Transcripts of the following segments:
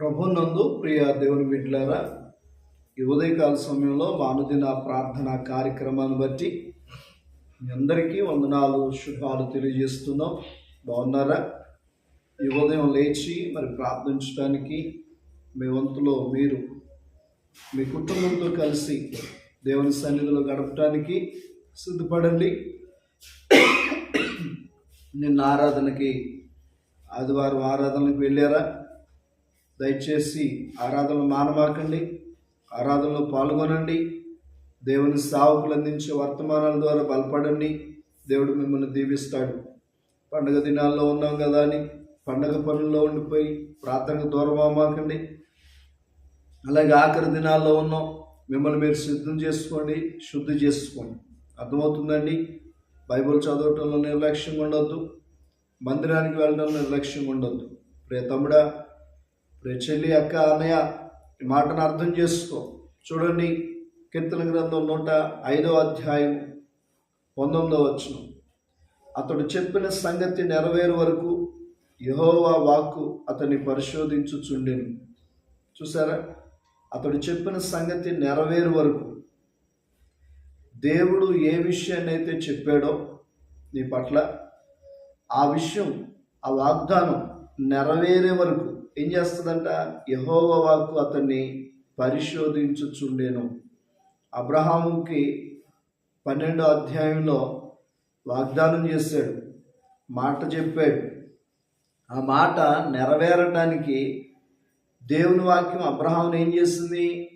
ప్రభునందు ప్రియ దేవుని బిడ్డలారా ఈ ఉదయకాల సమయంలో మానుదిన ప్రార్థన కార్యక్రమాన్ని బట్టి మీ అందరికీ వందనాలు శుభాలు తెలియజేస్తున్నాం. బాగున్నారా? ఈ ఉదయం లేచి మరి ప్రార్థించడానికి మీ వంతులో మీరు మీ కుటుంబంతో కలిసి దేవుని సన్నిధిలో గడపడానికి సిద్ధపడండి. నిన్న ఆరాధనకి ఆదివారం ఆరాధనకి వెళ్ళారా? దయచేసి ఆరాధనలు మానమాకండి. ఆరాధనలో పాల్గొనండి. దేవుని సావుకులు అందించే వర్తమానాల ద్వారా బలపడండి. దేవుడు మిమ్మల్ని దీవిస్తాడు. పండగ దినాల్లో ఉన్నాం కదా అని పండగ పనుల్లో ఉండిపోయి ప్రార్థనకు దూరం అవ్వమాకండి. అలాగే ఆఖరి దినాల్లో ఉన్నాం. మిమ్మల్ని మీరు సిద్ధం చేసుకోండి శుద్ధి చేసుకోండి. అర్థమవుతుందండి? బైబిల్ చదవటంలో నిర్లక్ష్యంగా ఉండొద్దు. మందిరానికి వెళ్ళడంలో నిర్లక్ష్యంగా ఉండొద్దు. ప్రియ తమ్ముడా ప్రియ చెల్లి అక్క అన్నయ్య ఈ మాటను అర్థం చేసుకో. చూడండి కీర్తన గ్రంథం నూట ఐదో అధ్యాయం పంతొమ్మిదో వచ్చిన అతడు చెప్పిన సంగతి నెరవేరు వరకు యహోవా వాక్కు అతన్ని పరిశోధించుచుండెను. చూసారా? అతడు చెప్పిన సంగతి నెరవేరు వరకు. దేవుడు ఏ విషయాన్ని అయితే చెప్పాడో నీ పట్ల ఆ విషయం ఆ వాగ్దానం నెరవేరే వరకు ఏం చేస్తుందంట? యహోవ వాక్కు అతన్ని పరిశోధించుచుండేను. అబ్రహాముకి పన్నెండో అధ్యాయంలో వాగ్దానం చేశాడు. మాట చెప్పాడు. ఆ మాట నెరవేరడానికి దేవుని వాక్యం అబ్రహాం ఏం చేసింది?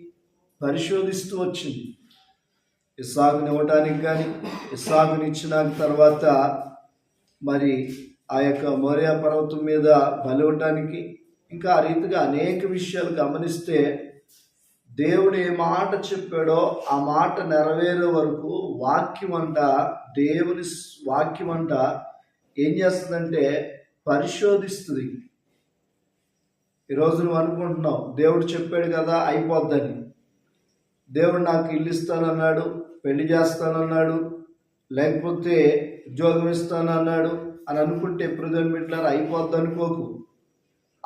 పరిశోధిస్తూ వచ్చింది. ఇస్సాగుని ఇవ్వటానికి కానీ ఇస్సాగుని ఇచ్చిన తర్వాత మరి ఆ యొక్క మోరియా పర్వతం మీద బలివ్వటానికి ఇంకా ఆ రీతిగా అనేక విషయాలు గమనిస్తే దేవుడు ఏ మాట చెప్పాడో ఆ మాట నెరవేరే వరకు వాక్యం అంట దేవుని వాక్యం అంట ఏం చేస్తుందంటే పరిశోధిస్తుంది. ఈరోజు నువ్వు అనుకుంటున్నావు దేవుడు చెప్పాడు కదా అయిపోద్దని. దేవుడు నాకు ఇల్లు ఇస్తానన్నాడు పెళ్ళి చేస్తానన్నాడు లేకపోతే ఉద్యోగం ఇస్తానన్నాడు అని అనుకుంటే ప్రజలు బిడ్డలారు అయిపోద్ది అనుకోకు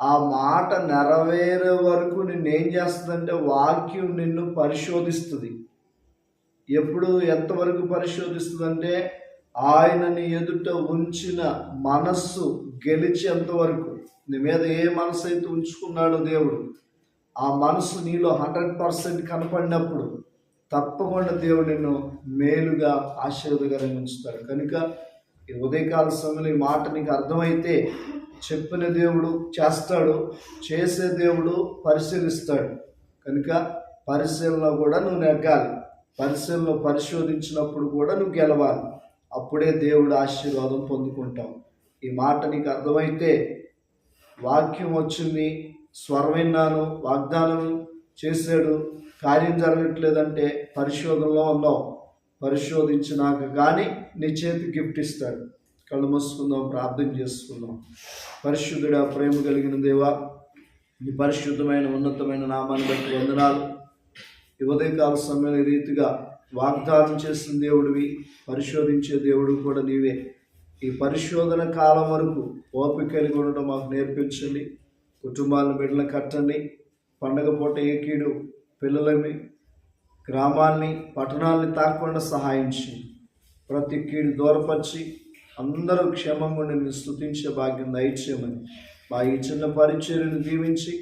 ఆ మాట నెరవేరే వరకు నిన్నేం చేస్తుందంటే వాక్యం నిన్ను పరిశోధిస్తుంది. ఎప్పుడు ఎంతవరకు పరిశోధిస్తుందంటే ఆయనని ఎదుట ఉంచిన మనస్సు గెలిచేంతవరకు. నీ మీద ఏ మనసు అయితే ఉంచుకున్నాడో దేవుడు ఆ మనసు నీలో హండ్రెడ్ పర్సెంట్ కనపడినప్పుడు తప్పకుండా దేవుడు నిన్ను మేలుగా ఆశీర్వదకరంగా ఉంచుతాడు. కనుక ఈ ఉదయకాల సమయంలో ఈ మాట నీకు అర్థమైతే చెప్పిన దేవుడు చేస్తాడు చేసే దేవుడు పరిశీలిస్తాడు. కనుక పరిశీలన కూడా నువ్వు నెగ్గాలి. పరిశీలన పరిశోధించినప్పుడు కూడా నువ్వు గెలవాలి. అప్పుడే దేవుడు ఆశీర్వాదం పొందుకుంటావు. ఈ మాట నీకు అర్థమైతే వాక్యం వచ్చింది స్వరం విన్నాను వాగ్దానం చేశాడు. కార్యం జరగట్లేదంటే పరిశోధనలో ఉన్నావు. పరిశోధించినాక కానీ నీ చేతి గిఫ్ట్ ఇస్తాడు. కళ్ళు మూసుకుందాం ప్రార్థన చేసుకుందాం. పరిశుద్ధుడా ప్రేమ కలిగిన దేవా నీ పరిశుద్ధమైన ఉన్నతమైన నామాన్ని బట్టి వందనాలు. ఈ ఉదయకాల సమయం రీతిగా వాగ్దానం చేసిన దేవుడివి పరిశోధించే దేవుడు కూడా నీవే. ఈ పరిశోధన కాలం వరకు ఓపిక కలిగి ఉండడం మాకు నేర్పించండి. కుటుంబాలను బిడ్డలు కట్టండి. పండగ పూట ఏ కీడు పిల్లలని గ్రామాల్ని పట్టణాలని తాకుండా సహాయించి ప్రతి కీడు దూరపరిచి అందరూ క్షేమంగా నిన్ను స్థుతించే భాగ్యం దయచేయమని మా ఈ చిన్న పరిచర్యను దీవించి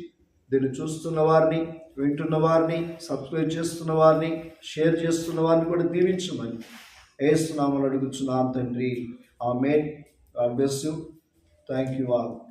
దీన్ని చూస్తున్న వారిని వింటున్న వారిని సబ్స్క్రైబ్ చేస్తున్న వారిని షేర్ చేస్తున్న వారిని కూడా దీవించమని వేస్తున్నామని అడుగుతున్నాం తండ్రి. Amen bless you thank you all